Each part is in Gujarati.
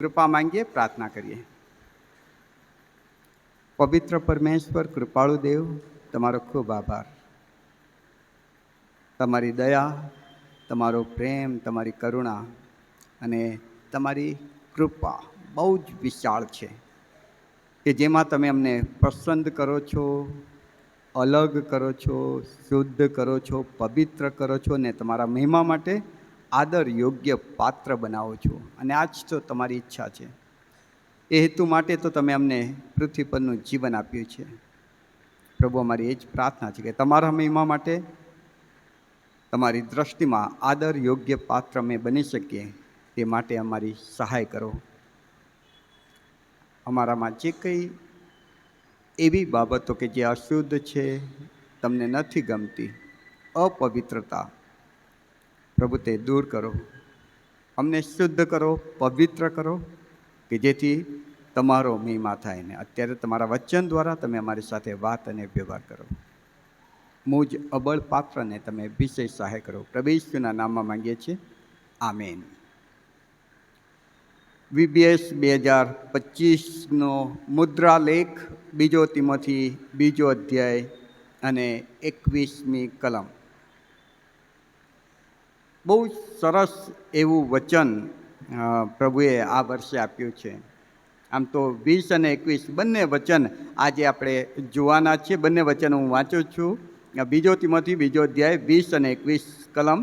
કૃપા માંગીએ, પ્રાર્થના કરીએ. પવિત્ર પરમેશ્વર, કૃપાળુ દેવ, તમારો ખૂબ આભાર. તમારી દયા, તમારો પ્રેમ, તમારી કરુણા અને તમારી કૃપા બહુ જ વિશાળ છે કે જેમાં તમે અમને પસંદ કરો છો, અલગ કરો છો, શુદ્ધ કરો છો, પવિત્ર કરો છો ને તમારા મહિમા માટે આદર યોગ્ય પાત્ર બનાવો છો. અને આ જ તો તમારી ઈચ્છા છે. એ હેતુ માટે તો તમે અમને પૃથ્વી પરનું જીવન આપ્યું છે. પ્રભુ અમારી એ જ પ્રાર્થના છે કે તમારા મહિમા માટે, તમારી દ્રષ્ટિમાં આદર યોગ્ય પાત્ર અમે બની શકીએ. તે માટે અમારી સહાય કરો. અમારામાં જે કંઈ એવી બાબતો કે જે અશુદ્ધ છે, તમને નથી ગમતી, અપવિત્રતા પ્રભુ, તે દૂર કરો. અમને શુદ્ધ કરો, પવિત્ર કરો, કે જેથી તમારો મહિમા થાય ને અત્યારે તમારા વચન દ્વારા તમે અમારી સાથે વાત અને વ્યવહાર કરો. મુજ અબળ પાત્રને તમે વિશેષ સહાય કરો. પ્રભુના નામમાં માંગીએ છીએ. આમેન. વીબીએસ બે હજાર પચીસનો મુદ્રાલેખ, બીજો તિમથી, બીજો અધ્યાય અને એકવીસમી કલમ. બહુ સરસ એવું વચન પ્રભુએ આ વર્ષે આપ્યું છે. આમ તો વીસ અને એકવીસ બંને વચન આજે આપણે જોવાના છીએ. બંને વચન હું વાંચું છું. બીજો તિમોથી બીજો અધ્યાય, વીસ અને એકવીસ કલમ.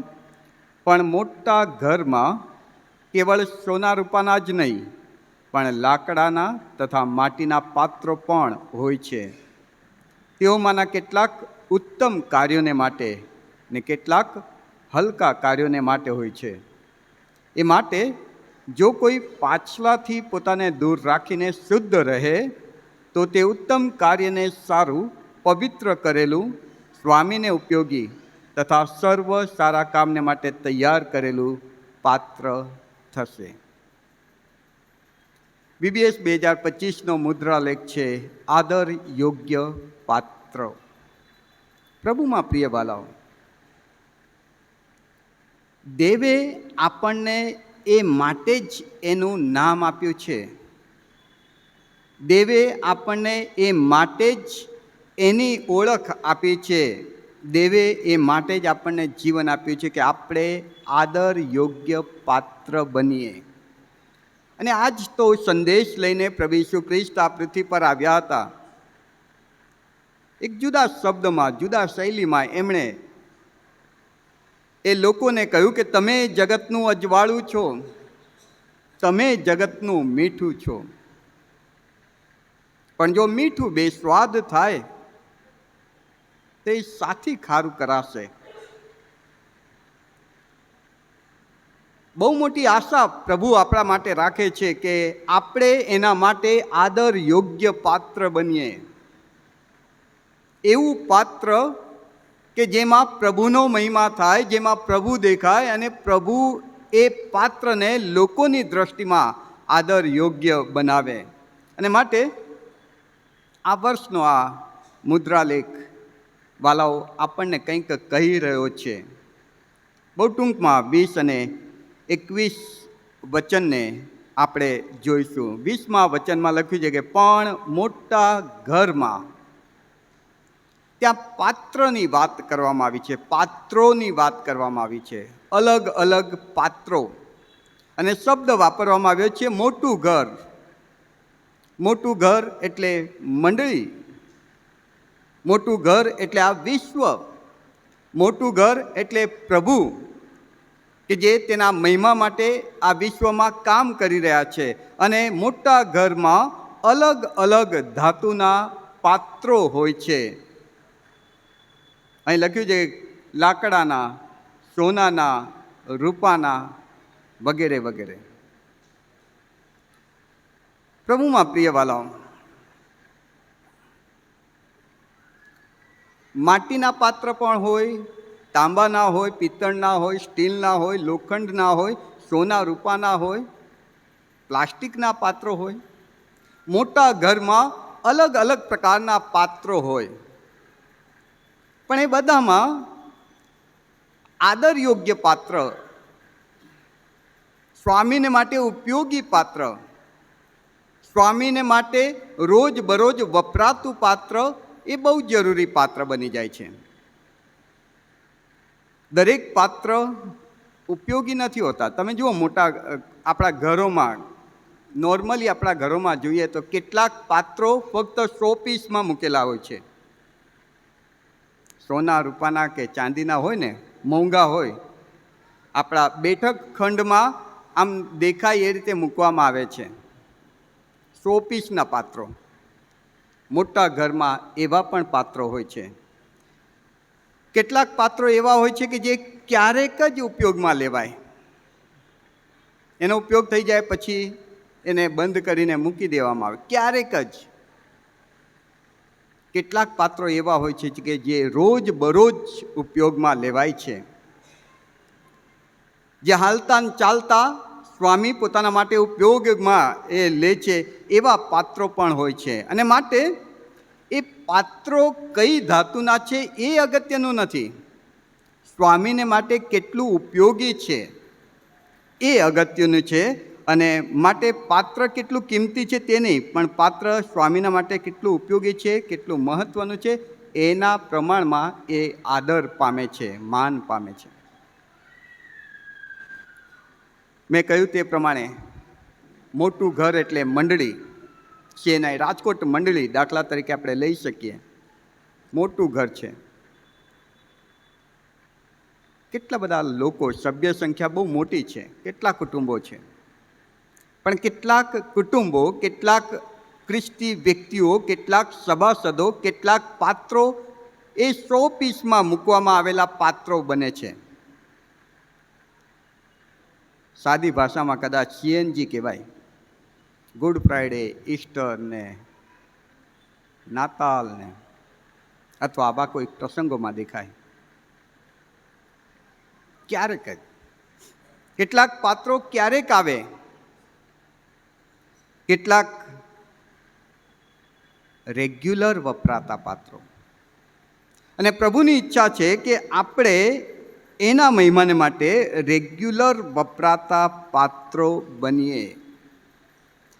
પણ મોટા ઘરમાં કેવળ સોના રૂપાના જ નહીં, પણ લાકડાના તથા માટીના પાત્રો પણ હોય છે. તેઓમાંના કેટલાક ઉત્તમ કાર્યોને માટે ને કેટલાક હલકા કાર્યોને માટે હોય છે. એ માટે જો કોઈ પાછલાથી પોતાને દૂર રાખીને શુદ્ધ રહે, તો તે ઉત્તમ કાર્યને સારું, પવિત્ર કરેલું સ્વામીને ઉપયોગી તથા સર્વ સારા કામને માટે તૈયાર કરેલું પાત્ર થશે. બીબીએસ બે હજાર પચીસનો મુદ્રાલેખ છે, આદર યોગ્ય પાત્ર. પ્રભુમાં પ્રિય બાલાઓ દેવે આપણને એ માટે જ એનું નામ આપ્યું છે. દેવે આપણને એ માટે જ એની ઓળખ આપી છે. દેવે એ માટે જ આપણને જીવન આપ્યું છે કે આપણે આદર યોગ્ય પાત્ર બનીએ. અને આજ તો સંદેશ લઈને પ્રભુ ઈસુ ખ્રિસ્ત આ પૃથ્વી પર આવ્યા હતા. એક જુદા શબ્દમાં, જુદા શૈલીમાં એમણે એ લોકોને કહ્યું કે તમે જગતનું અજવાળું છો. તમે જગતનું મીઠું છો. પણ જો મીઠું બેસ્વાદ થાય, તે સાથી ખારું કરાશે. બહુ મોટી આશા પ્રભુ આપણા માટે રાખે છે કે આપણે એના માટે આદર યોગ્ય પાત્ર બનીએ. એવું પાત્ર કે જેમાં પ્રભુનો મહિમા થાય, જેમાં પ્રભુ દેખાય અને પ્રભુ એ પાત્રને લોકોની દ્રષ્ટિમાં આદર યોગ્ય બનાવે. અને માટે આ વર્ષનો આ મુદ્રાલેખ વાલાઓ આપણને કંઈક કહી રહ્યો છે. બહુ ટૂંકમાં વીસ અને એકવીસ વચનને આપણે જોઈશું. વીસમાં વચનમાં લખ્યું છે કે, પણ મોટા ઘરમાં ત્યાં પાત્રની વાત કરવામાં આવી છે, પાત્રોની વાત કરવામાં આવી છે. અલગ અલગ પાત્રો. અને શબ્દ વાપરવામાં આવ્યો છે, મોટું ઘર. મોટું ઘર એટલે મંડળી. મોટું ઘર એટલે આ વિશ્વ. મોટું ઘર એટલે પ્રભુ, કે જે તેના મહિમા માટે આ વિશ્વમાં કામ કરી રહ્યા છે. અને મોટા ઘરમાં અલગ અલગ ધાતુના પાત્રો હોય છે. અહીં લખ્યું છે લાકડાના, સોનાના, રૂપાના વગેરે વગેરે. પ્રભુમાં પ્રિય વાલાઓ, માટીના પાત્ર પણ હોય, તાંબાના હોય, પિત્તળના હોય, સ્ટીલના હોય, લોખંડના હોય, સોના રૂપાના હોય, પ્લાસ્ટિકના પાત્રો હોય, મોટા ઘરમાં અલગ અલગ પ્રકારના પાત્રો હોય. પણ એ બધામાં આદર યોગ્ય પાત્ર, સ્વામીને માટે ઉપયોગી પાત્ર, સ્વામીને માટે રોજ બરોજ વપરાતું પાત્ર એ બહુ જરૂરી પાત્ર બની જાય છે. દરેક પાત્ર ઉપયોગી નથી હોતા. તમે જુઓ મોટા આપણા ઘરોમાં, નોર્મલી આપણા ઘરોમાં જોઈએ તો કેટલાક પાત્રો ફક્ત શો પીસમાં મૂકેલા હોય છે. સોના રૂપાના કે ચાંદીના હોય ને, મોંઘા હોય, આપણા બેઠક ખંડમાં આમ દેખાય એ રીતે મૂકવામાં આવે છે. શોપીસના પાત્રો. મોટા ઘરમાં એવા પણ પાત્રો હોય છે. કેટલાક પાત્રો એવા હોય છે કે જે ક્યારેક જ ઉપયોગમાં લેવાય. એનો ઉપયોગ થઈ જાય પછી એને બંધ કરીને મૂકી દેવામાં આવે. ક્યારેક જ. કેટલાક પાત્રો એવા હોય છે કે જે રોજ બરોજ ઉપયોગમાં લેવાય છે. જે હાલતા ચાલતા સ્વામી પોતાના માટે ઉપયોગમાં એ લે છે એવા પાત્રો પણ હોય છે. અને માટે એ પાત્રો કઈ ધાતુના છે એ અગત્યનું નથી. સ્વામીને માટે કેટલું ઉપયોગી છે એ અગત્યનું છે. અને માટે પાત્ર કેટલું કિંમતી છે તે નહીં, પણ પાત્ર સ્વામીના માટે કેટલું ઉપયોગી છે, કેટલું મહત્ત્વનું છે, એના પ્રમાણમાં એ આદર પામે છે, માન પામે છે. મેં કહ્યું તે પ્રમાણે મોટું ઘર એટલે મંડળી એના રાજકોટ મંડળી દાખલા તરીકે આપણે લઈ શકીએ. મોટું ઘર છે. કેટલા બધા લોકો સભ્ય સંખ્યા બહુ મોટી છે, કેટલા કુટુંબો છે. પણ કેટલાક કુટુંબો, કેટલાક ખ્રિસ્તી વ્યક્તિઓ, કેટલાક સભાસદો, કેટલાક પાત્રો એ સો પીસમાં મૂકવામાં આવેલા પાત્રો બને છે. સાદી ભાષામાં કદાચ સીએનજી કહેવાય. ગુડ ફ્રાઈડે ઈસ્ટર ને નાતાલ ને અથવા આવા કોઈ પ્રસંગોમાં દેખાય. ક્યારેક જ. કેટલાક પાત્રો ક્યારેક આવે કેટલાક રેગ્યુલર વપરાતા પાત્રો. અને પ્રભુની ઈચ્છા છે કે આપણે એના મહિમાને માટે રેગ્યુલર વપરાતા પાત્રો બનીએ.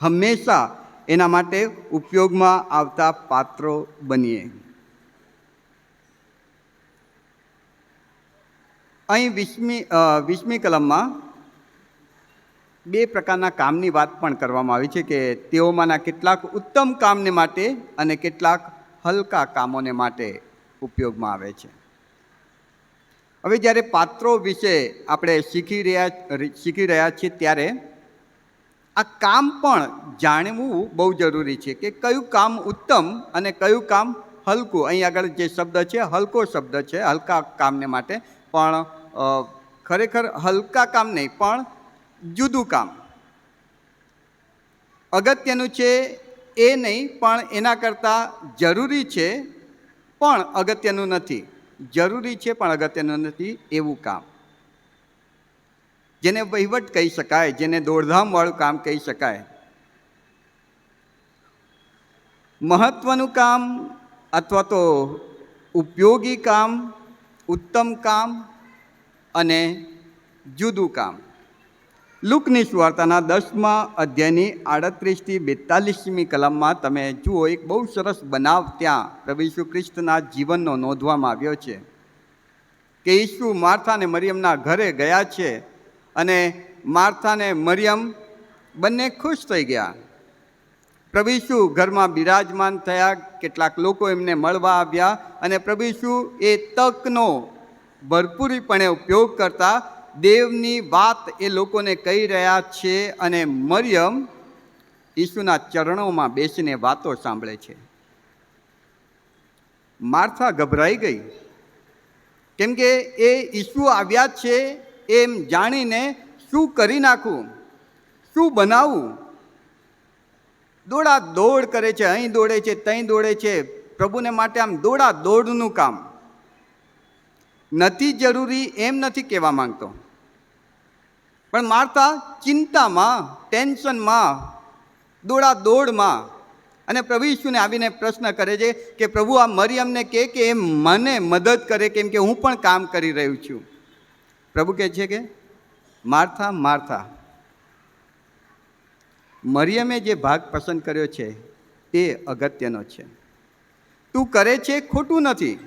હંમેશા એના માટે ઉપયોગમાં આવતા પાત્રો બનીએ. અહીં વીસમી વીસમી કલમમાં બે પ્રકારના કામની વાત પણ કરવામાં આવી છે કે તેઓમાંના કેટલાક ઉત્તમ કામને માટે અને કેટલાક હલકા કામોને માટે ઉપયોગમાં આવે છે. હવે જ્યારે પાત્રો વિશે આપણે શીખી રહ્યા શીખી રહ્યા છીએ ત્યારે આ કામ પણ જાણવું બહુ જરૂરી છે કે કયું કામ ઉત્તમ અને કયું કામ હલકું. અહીં આગળ જે શબ્દ છે, હલકો શબ્દ છે, હલકા કામને માટે પણ ખરેખર હલકા કામ નહીં, પણ જુદું કામ. અગત્યનું છે એ નહીં, પણ એના કરતાં જરૂરી છે, પણ અગત્યનું નથી. જરૂરી છે, પણ અગત્યનું નથી, એવું કામ. જેને વહીવટ કહી શકાય, જેને દોડધામવાળું કામ કહી શકાય. મહત્ત્વનું કામ અથવા તો ઉપયોગી કામ, ઉત્તમ કામ અને જુદું કામ. લુકની સુવાર્તાના દસમા અધ્યાયની આડત્રીસથી બેતાલીસમી કલમમાં તમે જુઓ, એક બહુ સરસ બનાવ ત્યાં પ્રભુ ઈસુ ખ્રિસ્તના જીવનનો નોંધવામાં આવ્યો છે કે ઈસુ માર્થા અને મરિયમના ઘરે ગયા છે અને માર્થા અને મરિયમ બંને ખુશ થઈ ગયા. પ્રભુ ઘરમાં બિરાજમાન થયા, કેટલાક લોકો એમને મળવા આવ્યા અને પ્રભુ એ તકનો ભરપૂરીપણે ઉપયોગ કરતા દેવની વાત એ લોકોને કહી રહ્યા છે અને મરિયમ ઈસુના ચરણોમાં બેસીને વાતો સાંભળે છે. માર્થા ગભરાઈ ગઈ. કેમ કે એ ઈસુ આવ્યા છે એમ જાણીને શું કરી નાખું? શું બનાવવું દોડા દોડ કરે છે, અહીં દોડે છે ત્યાં દોડે છે. પ્રભુને માટે આમ દોડા દોડનું કામ. નથી જરૂરી એમ નથી કહેવા માંગતો. પણ માર્થા ચિંતામાં, ટેન્શનમાં દોડા દોડમાં અને પ્રભુ ઈશુને આવીને પ્રશ્ન કરે છે કે પ્રભુ, આ મરિયમને કહે કે એ મને મદદ કરે કેમ કે હું પણ કામ કરી રહ્યું છું. પ્રભુ કહે છે કે, માર્થા માર્થા. મરિયમે જે ભાગ પસંદ કર્યો છે તે અગત્યનો છે. તું કરે છે ખોટું નથી,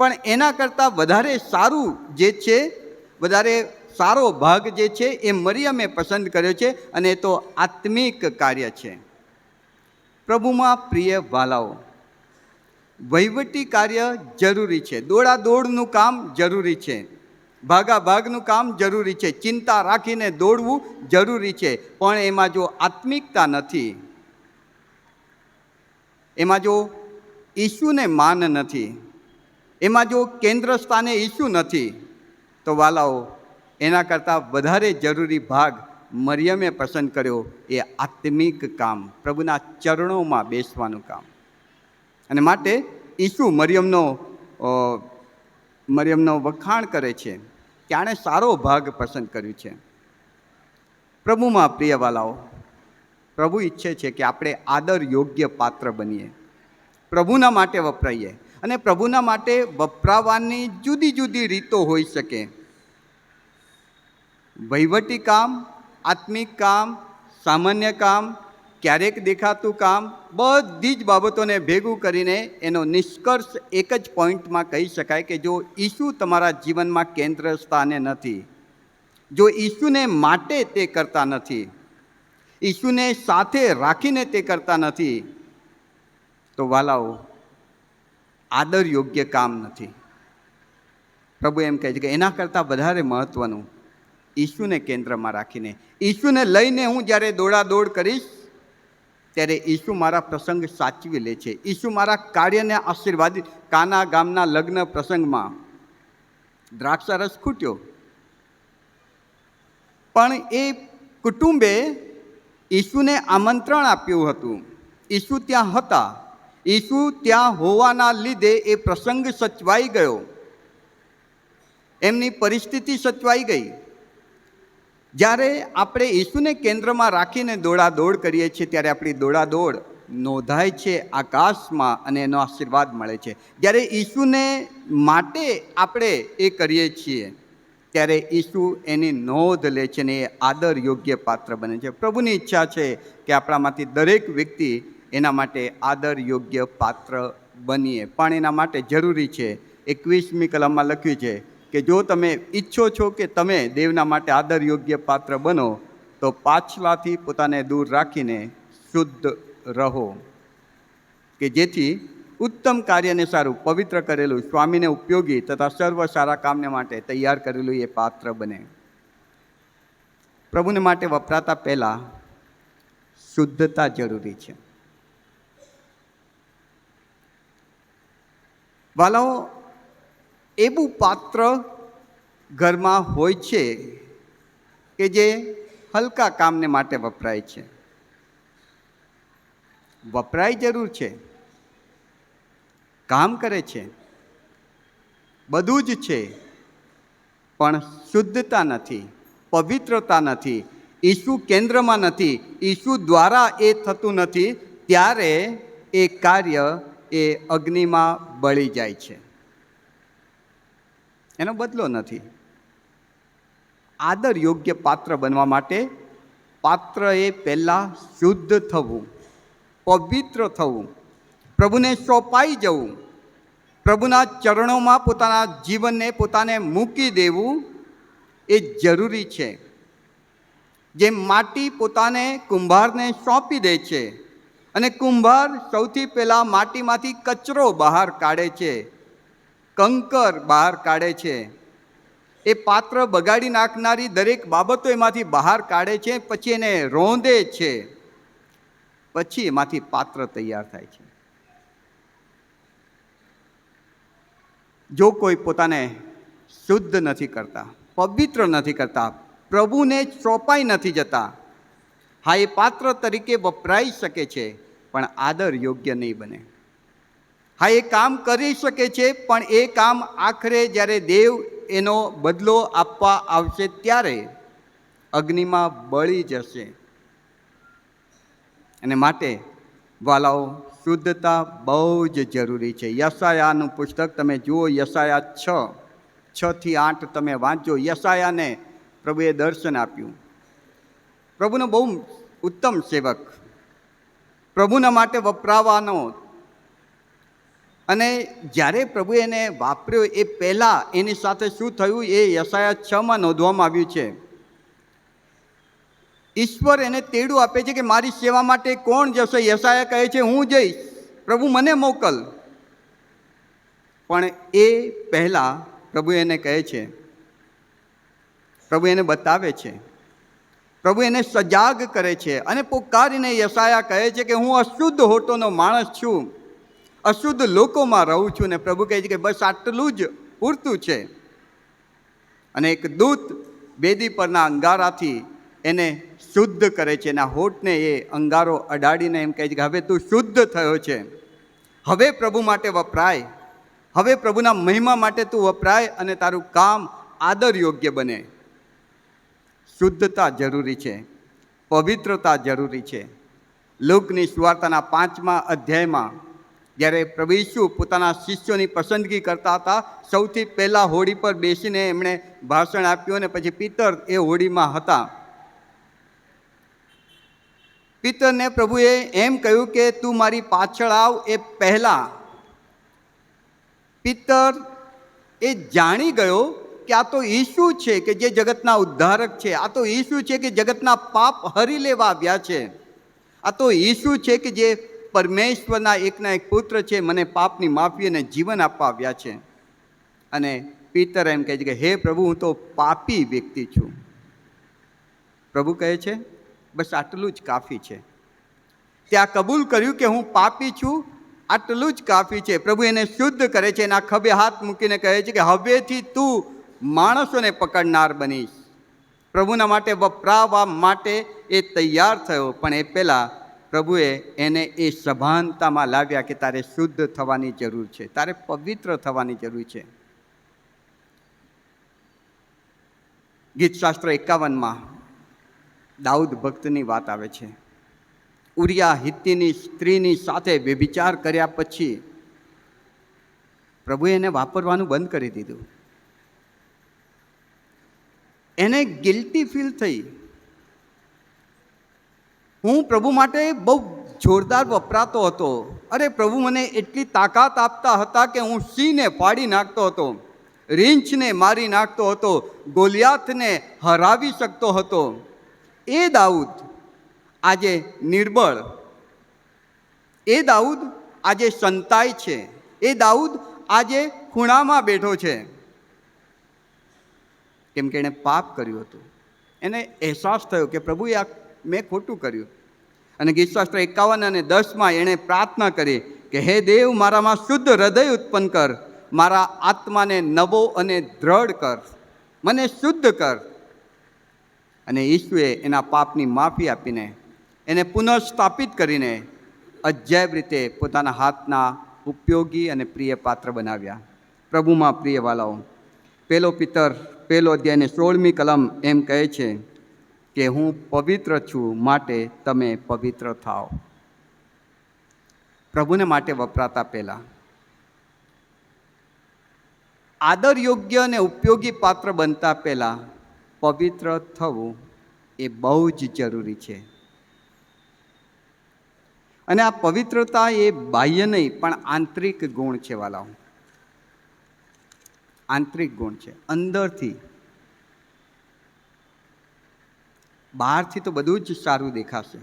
પણ એના કરતાં વધારે સારું જે છે, વધારે સારો ભાગ જે છે એ મરિયમે પસંદ કર્યો છે અને એ તો આત્મિક કાર્ય છે. પ્રભુમાં પ્રિય વાલાઓ, વહીવટી કાર્ય જરૂરી છે. દોડા દોડનું કામ જરૂરી છે. ભાગા ભાગનું કામ જરૂરી છે. ચિંતા રાખીને દોડવું જરૂરી છે. પણ એમાં જો આત્મિકતા નથી, એમાં જો ઈશુને માન નથી, એમાં જો કેન્દ્ર સ્થાને ઈશુ નથી, તો વાલાઓ એના કરતાં વધારે જરૂરી ભાગ મરિયમે પસંદ કર્યો એ આત્મિક કામ, પ્રભુના ચરણોમાં બેસવાનું કામ. અને માટે ઈસુ મરિયમનો મરિયમનો વખાણ કરે છે કે આણે સારો ભાગ પસંદ કર્યું છે. પ્રભુમાં પ્રિયવાલાઓ પ્રભુ ઈચ્છે છે કે આપણે આદર યોગ્ય પાત્ર બનીએ. પ્રભુના માટે વપરાઈએ અને પ્રભુના માટે વપરાવાની જુદી જુદી રીતો હોઈ શકે. વહીવટી કામ, આત્મિક કામ, સામાન્ય કામ, ક્યારેક દેખાતું કામ, બધી જ બાબતોને ભેગું કરીને એનો નિષ્કર્ષ એક જ પોઈન્ટમાં કહી શકાય કે જો ઈસુ તમારા જીવનમાં કેન્દ્ર સ્થાને નથી, જો ઈસુને માટે તે કરતા નથી, ઈસુને સાથે રાખીને તે કરતા નથી, તો વાલાઓ, આદર યોગ્ય કામ નથી. પ્રભુ એમ કહે છે કે એના કરતાં વધારે મહત્ત્વનું ઈશુને કેન્દ્રમાં રાખીને. ઈશુને લઈને હું જ્યારે દોડાદોડ કરીશ, ત્યારે ઈશુ મારા પ્રસંગ સાચવી લે છે. ઈશુ મારા કાર્યને આશીર્વાદિત કાના ગામના લગ્ન પ્રસંગમાં દ્રાક્ષારસ ખૂટ્યો. પણ એ કુટુંબે ઈશુને આમંત્રણ આપ્યું હતું. ઈશુ ત્યાં હતા. ઈશુ ત્યાં હોવાના લીધે એ પ્રસંગ સચવાઈ ગયો. એમની પરિસ્થિતિ સચવાઈ ગઈ. જ્યારે આપણે ઈસુને કેન્દ્રમાં રાખીને દોડાદોડ કરીએ છીએ, ત્યારે આપણી દોડાદોડ નોંધાય છે, આકાશમાં અને એનો આશીર્વાદ મળે છે. જ્યારે ઈસુને માટે આપણે એ કરીએ છીએ, ત્યારે ઈસુ એની નોંધ લે છે અને એ આદર યોગ્ય પાત્ર બને છે. પ્રભુની ઈચ્છા છે કે આપણામાંથી દરેક વ્યક્તિ એના માટે આદર યોગ્ય પાત્ર બનીએ. પણ એના માટે જરૂરી છે, એકવીસમી કલમમાં લખ્યું છે કે જો તમે ઈચ્છો છો કે તમે દેવના માટે આદર યોગ્ય પાત્ર બનો, તો પાછલાથી પોતાને દૂર રાખીને શુદ્ધ રહો. કે જેથી ઉત્તમ કાર્યને સારું પવિત્ર કરેલું સ્વામીને ઉપયોગી તથા સર્વ સારા કામને માટે તૈયાર કરેલું એ પાત્ર બને. પ્રભુને માટે વપરાતા પહેલાં શુદ્ધતા જરૂરી છે. વાલાઓ એવું પાત્ર ઘરમાં હોય છે કે જે હલકા કામને માટે વપરાય છે. વપરાય જરૂર છે. કામ કરે છે. બધું જ છે. પણ શુદ્ધતા નથી, પવિત્રતા નથી, ઈસુ કેન્દ્રમાં નથી, ઈસુ દ્વારા એ થતું નથી, ત્યારે એ કાર્ય એ અગ્નિમાં બળી જાય છે. એનો બદલો નથી. આદર યોગ્ય પાત્ર બનવા માટે પાત્ર એ પહેલાં શુદ્ધ થવું, પવિત્ર થવું, પ્રભુને સોંપાઈ જવું, પ્રભુના ચરણોમાં પોતાના જીવનને પોતાને મૂકી દેવું એ જરૂરી છે. જેમ માટી પોતાને કુંભારને સોંપી દે છે અને કુંભાર સૌથી પહેલાં માટીમાંથી કચરો બહાર કાઢે છે. કંકર બહાર કાઢે છે. એ પાત્ર બગાડી નાખનારી દરેક બાબતો એમાંથી બહાર કાઢે છે, પછી એને રોંદે છે. પછી એમાંથી પાત્ર તૈયાર થાય છે. જો કોઈ પોતાને શુદ્ધ નથી કરતા, પવિત્ર નથી કરતા, પ્રભુને ચોપાઈ નથી જતા, હા, એ પાત્ર તરીકે વપરાઈ શકે છે, પણ આદર યોગ્ય નહીં બને. હા, એ કામ કરી શકે છે, પણ એ કામ આખરે જ્યારે દેવ એનો બદલો આપવા આવશે ત્યારે અગ્નિમાં બળી જશે. અને માટે વાલાઓ, શુદ્ધતા બહુ જ જરૂરી છે. યશાયાનું પુસ્તક તમે જુઓ, યશાયા છ, છથી આઠ તમે વાંચો. યશાયાને પ્રભુએ દર્શન આપ્યું. પ્રભુનો બહુ ઉત્તમ સેવક. પ્રભુના માટે વપરાવાનો અને જ્યારે પ્રભુ એને વાપર્યો એ પહેલાં એની સાથે શું થયું એ યશાયા છમાં નોંધવામાં આવ્યું છે. ઈશ્વર એને તેડું આપે છે કે મારી સેવા માટે કોણ જશે? યશાયા કહે છે, હું જઈશ. પ્રભુ મને મોકલ. પણ એ પહેલાં પ્રભુ એને કહે છે. પ્રભુ એને બતાવે છે. પ્રભુ એને સજાગ કરે છે અને પોકારીને યશાયા કહે છે કે હું અશુદ્ધ હોટોનો માણસ છું. અશુદ્ધ લોકોમાં રહું છું ને પ્રભુ કહે છે કે બસ આટલું જ પૂરતું છે. અને એક દૂત બેદી પરના અંગારાથી એને શુદ્ધ કરે છે એના હોઠને એ અંગારો અડાડીને એમ કહે છે કે હવે તું શુદ્ધ થયો છે. હવે પ્રભુ માટે વપરાય. હવે પ્રભુના મહિમા માટે તું વપરાય અને તારું કામ આદર યોગ્ય બને. શુદ્ધતા જરૂરી છે. પવિત્રતા જરૂરી છે. લોકની સુવાર્તાના પાંચમા અધ્યાયમાં જ્યારે પ્રભુ ઈસુ પોતાના શિષ્યોની પસંદગી કરતા હતા, સૌથી પહેલાં હોડી પર બેસીને એમણે ભાષણ આપ્યું અને પછી પિતર એ હોડીમાં હતા. પિતરને પ્રભુએ એમ કહ્યું કે, તું મારી પાછળ આવ એ પહેલાં. પિતર એ જાણી ગયો કે આ તો ઈસુ છે કે જે જગતના ઉદ્ધારક છે. આ તો ઈસુ છે કે જગતના પાપ હરી લેવા આવ્યા છે. આ તો ઈસુ છે કે જે પરમેશ્વરના એકના એક પુત્ર છે, મને પાપની માફી અને જીવન આપવા આવ્યા છે. અને પિતર એમ કહે છે કે, હે પ્રભુ, હું તો પાપી વ્યક્તિ છું. પ્રભુ કહે છે, બસ આટલું જ કાફી છે. ત્યાં કબૂલ કર્યું કે હું પાપી છું, આટલું જ કાફી છે. પ્રભુ એને શુદ્ધ કરે છે, એના ખભે હાથ મૂકીને કહે છે કે, હવેથી તું માણસોને પકડનાર બનીશ. પ્રભુના માટે વપરાવા માટે એ તૈયાર થયો, પણ એ પહેલાં પ્રભુએ એને એ સભાનતામાં લાવ્યા કે તારે શુદ્ધ થવાની જરૂર છે, તારે પવિત્ર થવાની જરૂર છે. ગીતશાસ્ત્ર એકાવનમાં દાઉદ ભક્તની વાત આવે છે. ઉરિયા હિત્તીની સ્ત્રીની સાથે વ્યભિચાર કર્યા પછી પ્રભુએ એને વાપરવાનું બંધ કરી દીધું. એને ગિલ્ટી ફીલ થઈ. હું પ્રભુ માટે બહુ જોરદાર વપરાતો હતો. અરે પ્રભુ મને એટલી તાકાત આપતા હતા કે હું સિંહને ફાડી નાખતો હતો, રીંછને મારી નાખતો હતો, ગોલિયાથને હરાવી શકતો હતો. એ દાઉદ આજે નિર્બળ. એ દાઉદ આજે સંતાય છે. એ દાઉદ આજે ખૂણામાં બેઠો છે. કેમ કે એણે પાપ કર્યું હતું. એને અહેસાસ થયો કે પ્રભુએ આ મેં ખોટું કર્યું. અને ગીતશાસ્ત્ર એકાવન અને દસમાં એણે પ્રાર્થના કરી કે, હે દેવ, મારામાં શુદ્ધ હૃદય ઉત્પન્ન કર. મારા આત્માને નવો અને દ્રઢ કર. મને શુદ્ધ કર. અને ઈશ્વરે એના પાપની માફી આપીને એને પુનઃસ્થાપિત કરીને અજાયબ રીતે પોતાના હાથના ઉપયોગી અને પ્રિય પાત્ર બનાવ્યા. પ્રભુમાં પ્રિયવાલાઓ પેલો પિતર, પેલો અધ્યાયને સોળમી કલમ એમ કહે છે કે હું પવિત્ર છું માટે તમે પવિત્ર થાઓ. પ્રભુને માટે વપરાતા પહેલાં. આદર યોગ્ય અને ઉપયોગી પાત્ર બનતા પહેલાં પવિત્ર થવું એ બહુ જ જરૂરી છે. અને આ પવિત્રતા એ બાહ્ય નહીં, પણ આંતરિક ગુણ છે વાલાઓ. આંતરિક ગુણ છે. અંદરથી બહારથી તો બધું જ સારું દેખાશે.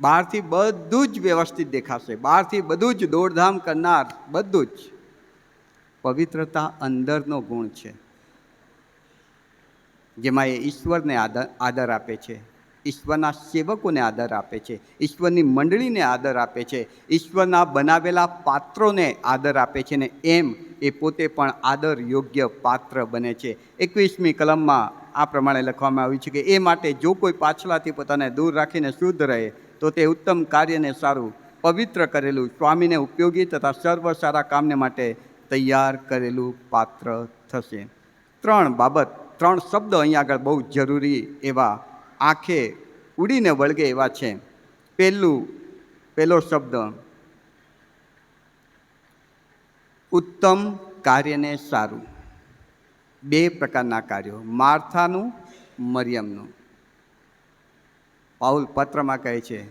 બહારથી બધું જ વ્યવસ્થિત દેખાશે. બહારથી બધું જ દોડધામ કરનાર, બધું જ. પવિત્રતા અંદરનો ગુણ છે. જેમાં એ ઈશ્વરને આદર આદર આપે છે. ઈશ્વરના સેવકોને આદર આપે છે. ઈશ્વરની મંડળીને આદર આપે છે. ઈશ્વરના બનાવેલા પાત્રોને આદર આપે છે ને એમ એ પોતે પણ આદર યોગ્ય પાત્ર બને છે. એકવીસમી કલમમાં આ પ્રમાણે લખવામાં આવ્યું છે કે, એ માટે જો કોઈ પાછલાથી પોતાને દૂર રાખીને શુદ્ધ રહે, તો તે ઉત્તમ કાર્યને સારું, પવિત્ર કરેલું, સ્વામીને ઉપયોગી તથા સર્વ સારા કામને માટે તૈયાર કરેલું પાત્ર થશે. ત્રણ બાબત, ત્રણ શબ્દો અહીં આગળ બહુ જરૂરી એવા આંખે ઉડીને વળગે એવા છે. પહેલું, પહેલો શબ્દ, ઉત્તમ કાર્યને સારું. બે પ્રકારના કાર્યો. માર્થાનું, મરિયમનું. પાઉલ પત્રમાં કહે છે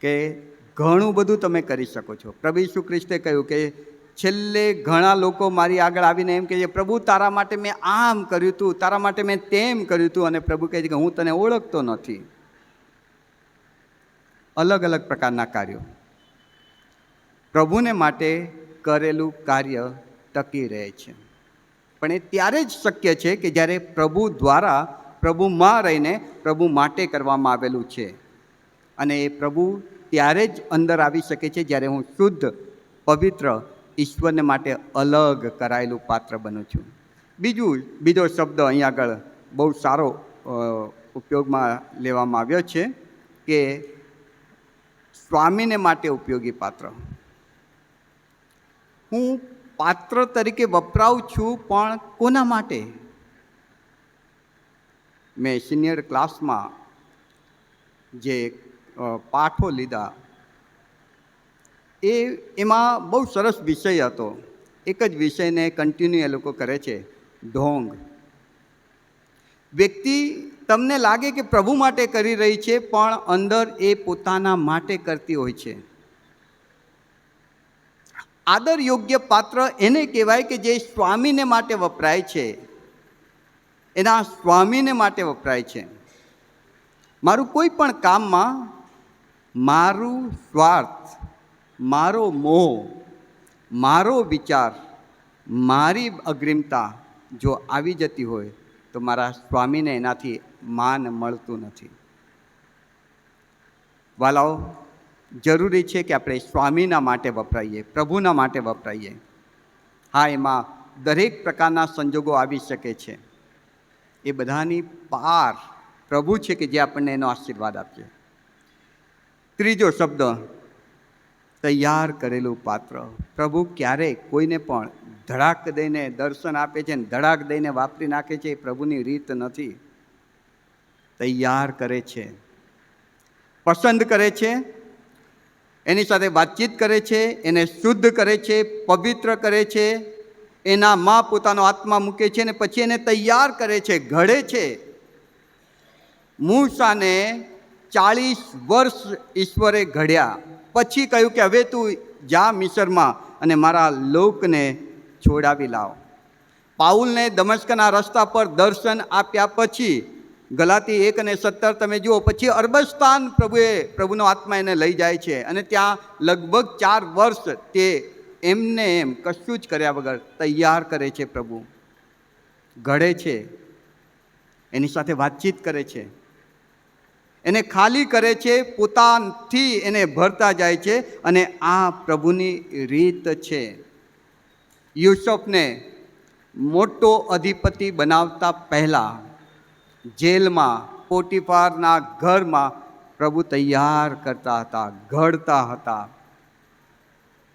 કે ઘણું બધું તમે કરી શકો છો. પ્રભુ ઈસુ ખ્રિસ્તે કહ્યું કે છેલ્લે ઘણા લોકો મારી આગળ આવીને એમ કહે છે, પ્રભુ, તારા માટે મેં આમ કર્યું હતું તારા માટે મેં તેમ કર્યું હતું અને પ્રભુ કહે છે કે, હું તને ઓળખતો નથી. અલગ અલગ પ્રકારના કાર્યો. પ્રભુને માટે કરેલું કાર્ય ટકી રહે છે. પણ એ ત્યારે જ શક્ય છે કે જ્યારે પ્રભુ દ્વારા પ્રભુમાં રહીને પ્રભુ માટે કરવામાં આવેલું છે. અને એ પ્રભુ ત્યારે જ અંદર આવી શકે છે જ્યારે હું શુદ્ધ, પવિત્ર ઈશ્વરને માટે અલગ કરાયેલું પાત્ર બનું છું. બીજું, બીજો શબ્દ અહીં આગળ બહુ સારો ઉપયોગમાં લેવામાં આવ્યો છે કે સ્વામીને માટે ઉપયોગી પાત્ર. હું પાત્ર તરીકે વપરાવું છું, પણ કોના માટે? મેં સિનિયર ક્લાસમાં જે પાઠો લીધા, એ, એમાં બહુ સરસ વિષય હતો. એક જ વિષયને કન્ટિન્યુ એ લોકો કરે છે, ઢોંગ. વ્યક્તિ તમને લાગે કે પ્રભુ માટે કરી રહી છે, પણ અંદર એ પોતાના માટે કરતી હોય છે. આદર યોગ્ય પાત્ર એને કહેવાય કે જે સ્વામીને માટે વપરાય છે. એના સ્વામીને માટે વપરાય છે. મારું કોઈ પણ કામમાં મારું સ્વાર્થ, મારો મોહ, મારો વિચાર, મારી અગ્રિમતા જો આવી જતી હોય તો મારા સ્વામીને એનાથી માન મળતું નથી. વાલાઓ જરૂરી છે કે આપણે સ્વામીના માટે વપરાઈએ, પ્રભુના માટે વપરાઈએ. હા, એમાં દરેક પ્રકારના સંજોગો આવી શકે છે. એ બધાની પાર પ્રભુ છે કે જે આપણને એનો આશીર્વાદ આપશે ત્રીજો શબ્દ, તૈયાર કરેલું પાત્ર. પ્રભુ ક્યારેય કોઈને પણ ધડાક દઈને દર્શન આપે છે ને ધડાક દઈને વાપરી નાખે છે એ પ્રભુની રીત નથી. તૈયાર કરે છે. પસંદ કરે છે એની સાથે વાતચીત કરે છે, એને શુદ્ધ કરે છે, પવિત્ર કરે છે, એના મા પોતાનો આત્મા મૂકે છે અને પછી એને તૈયાર કરે છે, ઘડે છે. મૂસાને ચાળીસ વર્ષ ઈશ્વરે ઘડ્યા. પછી કહ્યું કે હવે તું જા મિસરમાં અને મારા લોકને છોડાવી લાવ. પાઉલને દમસ્કના રસ્તા પર દર્શન આપ્યા પછી ગલાતી એક અને સત્તર તમે જુઓ, પછી અરબસ્તાન પ્રભુએ પ્રભુનો આત્મા એને લઈ જાય છે અને ત્યાં લગભગ ચાર વર્ષ તે એમને એમ કશું જ કર્યા વગર તૈયાર કરે છે પ્રભુ. ઘડે છે, એની સાથે વાતચીત કરે છે. એને ખાલી કરે છે પોતાથી એને ભરતા જાય છે અને આ પ્રભુની રીત છે. યુસુફને મોટો અધિપતિ બનાવતા પહેલાં જેલમાં પોટીપારના ઘરમાં પ્રભુ તૈયાર કરતા હતા, ઘડતા હતા.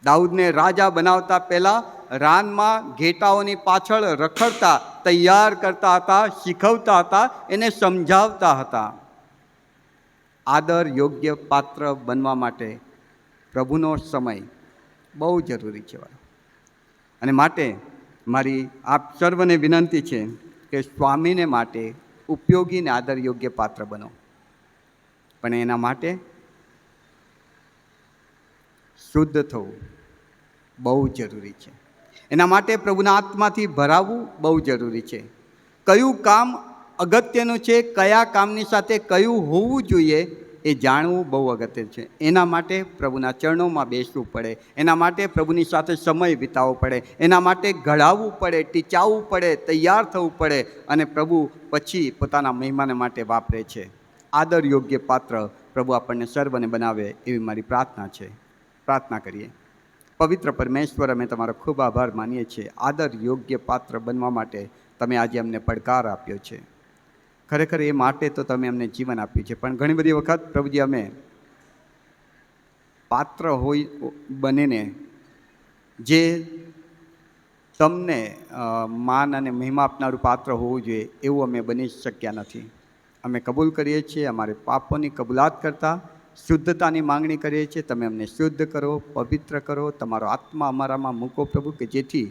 દાઉદને રાજા બનાવતા પહેલાં રાનમાં ઘેટાઓની પાછળ રખડતા, તૈયાર કરતા હતા, શીખવતા હતા, એને સમજાવતા હતા. આદર યોગ્ય પાત્ર બનવા માટે પ્રભુનો સમય બહુ જરૂરી છે અને માટે મારી આપ સર્વને વિનંતી છે કે સ્વામીને માટે ઉપયોગી ને આદર યોગ્ય પાત્ર બનો. પણ એના માટે શુદ્ધ થવું બહુ જરૂરી છે. એના માટે પ્રભુના આત્માથી ભરાવવું બહુ જરૂરી છે. કયું કામ અગત્યનું છે, કયા કામની સાથે કયું હોવું જોઈએ એ જાણવું બહુ અગત્ય છે. એના માટે પ્રભુના ચરણોમાં બેસવું પડે. એના માટે પ્રભુની સાથે સમય વિતાવવો પડે. એના માટે ઘડાવવું પડે, ટીચાવવું પડે, તૈયાર થવું પડે અને પ્રભુ પછી પોતાના મહેમાને માટે વાપરે છે. આદર યોગ્ય પાત્ર પ્રભુ આપણને સર્વને બનાવે એવી મારી પ્રાર્થના છે. પ્રાર્થના કરીએ. પવિત્ર પરમેશ્વર, અમે તમારો ખૂબ આભાર માનીએ છીએ. આદર યોગ્ય પાત્ર બનવા માટે તમે આજે અમને પડકાર આપ્યો છે. ખરેખર એ માટે તો તમે અમને જીવન આપ્યું છે. પણ ઘણી બધી વખત પ્રભુજી, અમે પાત્ર હોય બનીને જે તમને માન અને મહિમા આપનારું પાત્ર હોવું જોઈએ, એવું અમે બની શક્યા નથી. અમે કબૂલ કરીએ છીએ, અમારે પાપોની કબૂલાત કરતાં શુદ્ધતાની માંગણી કરીએ છીએ, તમે અમને શુદ્ધ કરો, પવિત્ર કરો, તમારો આત્મા અમારામાં મૂકો પ્રભુ, કે જેથી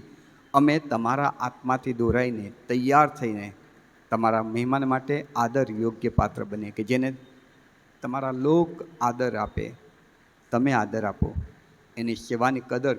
અમે તમારા આત્માથી દોરાઈને, તૈયાર થઈને તમારા મહેમાન માટે આદર યોગ્ય પાત્ર બને કે જેને તમારા લોક આદર આપે. તમે આદર આપો. એની સેવાની કદર